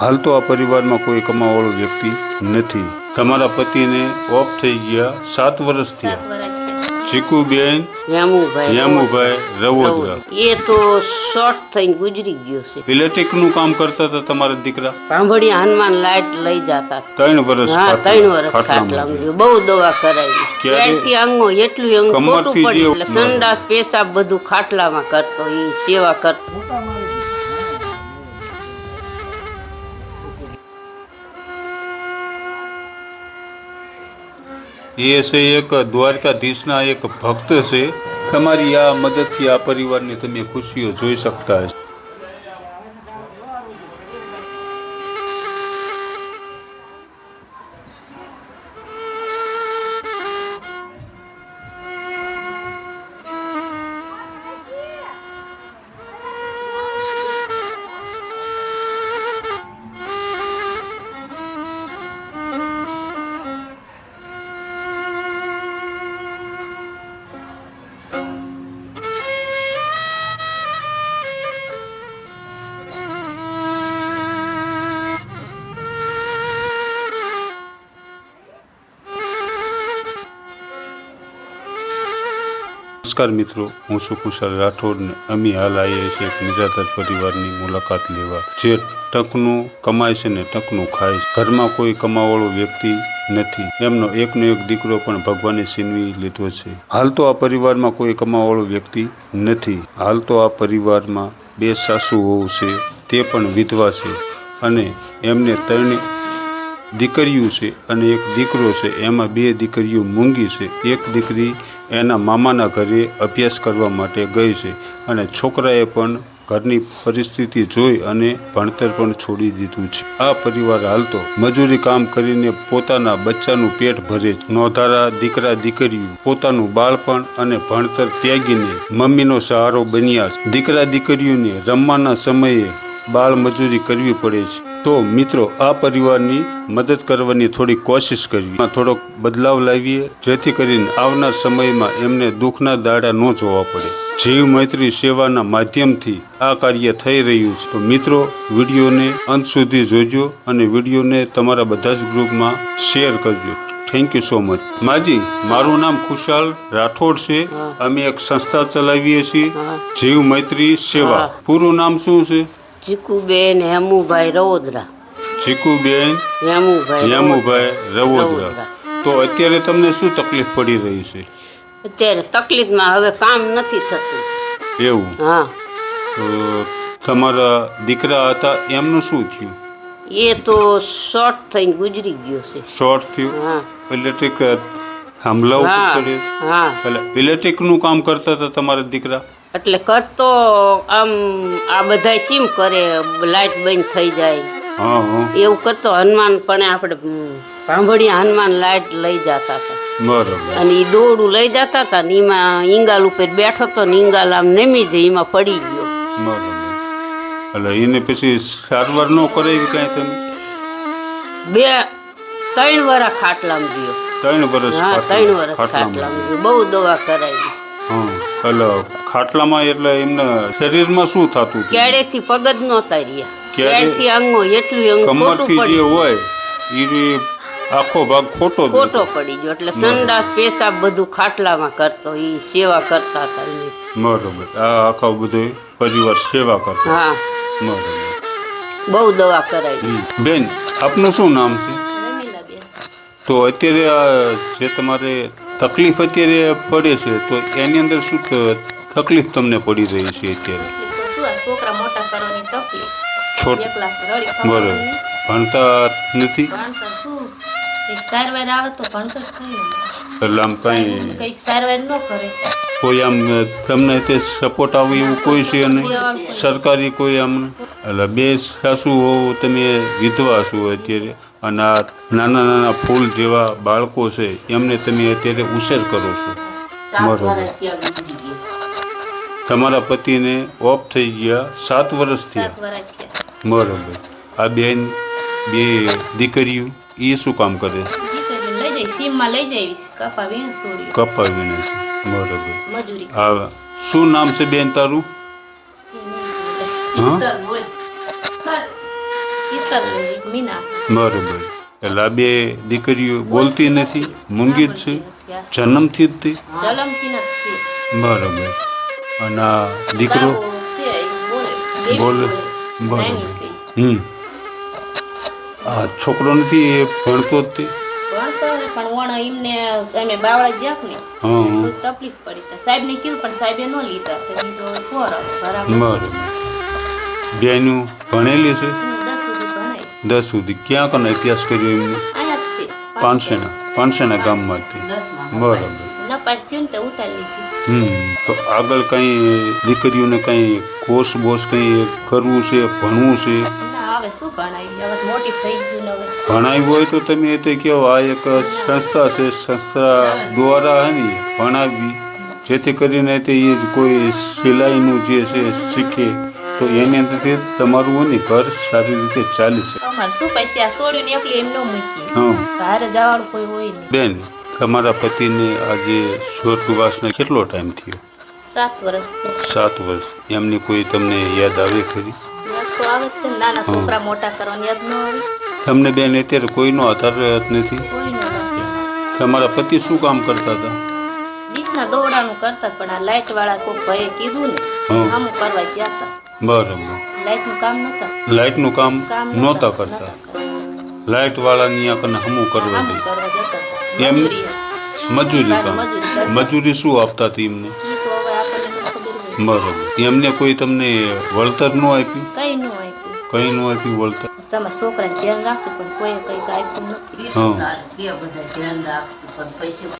હાલ તો આ પરિવારમાં કોઈ કમાવાળો વ્યક્તિ નથી. તમારા પતિને ઓફ થઈ ગયા સાત વર્ષ થયા. ચીકુ ચીકુબેન હેમુભાઈ યામુભાઈ રવોદરા. એ તો શોર્ટ થઈને ગુજરી ગયો છે. ઇલેક્ટ્રિકનું કામ કરતા હતા તમારા દીકરા? સાંભળી હનુમાન લાઈટ લઈ જતા ત્રણ વર્ષ હા ત્રણ વર્ષ બહુ દવા કરાવી? અંગો એટલું અંગ ખોટું એટલે સંડાસ પેશાબ બધું ખાટલામાં કરતો એ સેવા કરતો. એ છે એક દ્વારકાધીશના એક ભક્ત છે. તમારી આ મદદથી આ પરિવારની તમે ખુશીઓ જોઈ શકતા હશો. નમસ્કાર મિત્રો, હું છું કુશાલ રાઠોડ ને અમે હાલ આવીએ છીએ એક નિરાધાર પરિવારની મુલાકાત લેવા. જે ટકનું કમાય છે ને ટકનું ખાય છે. ઘરમાં કોઈ કમાવાળો વ્યક્તિ નથી. એમનો એકનો એક દીકરો પણ ભગવાને છીનવી લીધો છે. હાલ તો આ પરિવારમાં કોઈ કમાવાળો વ્યક્તિ નથી. હાલ તો આ પરિવારમાં બે સાસુ હોવું છે, તે પણ વિધવા છે. અને એમને ત્રણે દીકરીઓ છે અને એક દીકરો છે. એમાં બે દીકરીઓ મૂંગી છે. એક દીકરી એના મામાના ઘરે અભ્યાસ કરવા માટે ગઈ છે અને છોકરાએ પણ ઘરની પરિસ્થિતિ જોઈ અને ભણતર પણ છોડી દીધું છે. આ પરિવાર હાલતો મજૂરી કામ કરીને પોતાના બચ્ચાનું પેટ ભરે છે. નોધારા દીકરા દીકરીઓ, પોતાનું બાળપણ અને ભણતર ત્યાગીને મમ્મીનો સહારો બન્યા છે. દીકરા દીકરીઓને રમવાના સમયે બાળ મજૂરી કરવી પડે છે. તો મિત્રો આ પરિવારની મદદ કરવાની થોડી કોશિશ કરવી થોડોક બદલાવ લાવીએ જેથી કરીને આવનાર સમયમાં એમને દુઃખના દાડા ન જોવા પડે. જીવ મૈત્રી સેવાના માધ્યમથી આ કાર્ય થઈ રહ્યું છે. તો મિત્રો વિડીયોને અંત સુધી જોજો અને વિડીયોને તમારા બધા જ ગ્રુપમાં શેર કરજો. થેન્ક યુ સો મચ માજી મારું નામ ખુશાલ રાઠોડ છે. અમે એક સંસ્થા ચલાવીએ છીએ. જીવ મૈત્રી સેવા. પૂરું નામ શું છે? ચીકુબેન હેમુભાઈ રવોદરા. ચીકુબેન હેમુભાઈ હેમુભાઈ રવોદરા. તો અત્યારે તમને શું તકલીફ પડી રહી છે? અત્યારે તકલીફમાં હવે કામ નથી થતું. એવું? હા. તો તમારા દીકરા હતા એમનું શું થયું? એ તો શોર્ટ થઈને ગુજરી ગયો છે. શોર્ટ થયું? હા. ઇલેક્ટ્રિક હમલાઓ હા. એટલે ઇલેક્ટ્રિકનું કામ કરતા હતા તમારા દીકરા? એટલે કરતો આમ આ બધા કેમ કરે? લાઈટ બંધ થઈ જાય. એવું કરતો હનુમાન પણ આપણે સાંભળ્યા હનુમાન લાઈટ લઈ જતા હતા. બરાબર. અને એ દોરડું લઈ જતા હતા ને એમાં ઈંગાલ ઉપર બેઠો તો ને ઈંગાલ આમ નમી જાય એમાં પડી ગયો. બરાબર. એટલે એને પછી સારવાર ન કરાવી કાંઈ તમે? બે ત્રણ વરા ખાટલામાં ગયો. ત્રણ વર્ષ હા ત્રણ વર્ષ ખાટલામાં ખાટલામાં ગયો. બહુ દવા કરાવી. હા એટલે ખાટલામાં એટલે એમને શરીરમાં શું થતું ક્યારેથી પગ જ નહોતા રહ્યા ક્યારે? ક્યારેથી અંગો એટલું અંગ કમરથી જે હોય એ આખો ભાગ ખોટો ખોટો પડી ગયો. એટલે સંડાસ પેશાબ બધું ખાટલામાં કરતો. એ સેવા કરતા હતા. બરોબર. આ આખો બધો પરિવાર સેવા કરતો. હા. બરોબર. બહુ દવા કરાવી બેન આપનું શું નામ છે? તો અત્યારે જે તમારે તકલીફ અત્યારે પડે છે તો એની અંદર શું તકલીફ તમને પડી રહી છે અત્યારે. બરોબર. ભણતા નથી. એટલે આમ કાંઈ કોઈ આમ તમને તે સપોર્ટ આવે એવું કોઈ છે નહીં? સરકારી કોઈ આમ એટલે બે સાસુ હોવ તમે વિધવા છો અત્યારે. અને આ નાના નાના ફૂલ જેવા બાળકો છે એમને તમે અત્યારે ઉછેર કરો છો. બરોબર. તમારા પતિને ઓફ થઈ ગયા સાત વર્ષ થયા. બરાબર. આ બેન બે દીકરીઓ એ શું કામ કરે? કપા વીણ છે. બરોબર. હા શું નામ છે બેન તારું? બરોબર. એટલે આ બે દીકરીઓ બોલતી નથી મૂંગી જ છે. જન્મથી જ તે? બરોબર. અને દીકરો? બોલ. બરોબર. હમ. આ છોકરો નથી એ ભણતો જ પણ એમને અમે બાવળા જ્યાક ને હા હા. થોડી તકલીફ પડી તો. સાહેબને કીધું પણ સાહેબે ન લીધા. તો કીધું પોર બરાબર. બેનું ભણેલી છે? દસ સુધી ક્યાં કને અભ્યાસ કર્યો એમને? પાંચસેના. પાંચસેના ગામમાં જ તે. બરોબર. નપાસ થયું ને તો ઉતારી લીધી. તો આગળ કંઈ દીકરીઓને કંઈ કોર્સ બોસ કંઈ કરવું છે ભણવું છે? હવે શું ભણાય હવે મોટી થઈ ગયું હવે. ભણાવ્યું હોય તો તમે એ તો કહો આ એક સંસ્થા છે સંસ્થા દ્વારા હે ને ભણાવવી. જેથી કરીને તે એ કોઈ સિલાઈનું જે છે શીખે. તો એની અંદરથી તમારું ને ઘર સારી રીતે ચાલી છે. શું પછી આ એકલી એમ ન મૂકી બહાર જવાનું કોઈ હોય નહીં. બેન તમારા પતિને આજે સ્વર્ગવાસને કેટલો ટાઈમ થયો? સાત વર્ષ સાત વર્ષ એમની કોઈ તમને યાદ આવે ખરી? યાદ તો આવે જ તે ને નાના છોકરા મોટા કરવાની યાદ ન આવે. તમને બેન અત્યારે કોઈનો આધાર જ નથી? તમારા પતિ શું કામ કરતા હતા? દીકના દોડાનું કરતા પણ આ લાઇટ વાળા કોઈ ભાઈએ કીધું ને હમ. આમ કરવા ગયા હતા. બરાબર. લાઇટનું કામ નતા લાઇટનું કામ કામ નહોતા. કરતા. લાઇટ વાળાની કને હમું કરવા દે એમ? મજૂરી. કામ. મજૂરી શું આપતા હતી એમને? આપણને બરાબર. એમને કોઈ તમને વળતર ન આપ્યું? કઈ ન આપ્યું. કંઈ ન આપ્યું વળતર? તમારા છોકરા ધ્યાન રાખશે પણ કોઈ કઈ આપ્યું નથી. હા બધા ધ્યાન રાખવું પણ પૈસે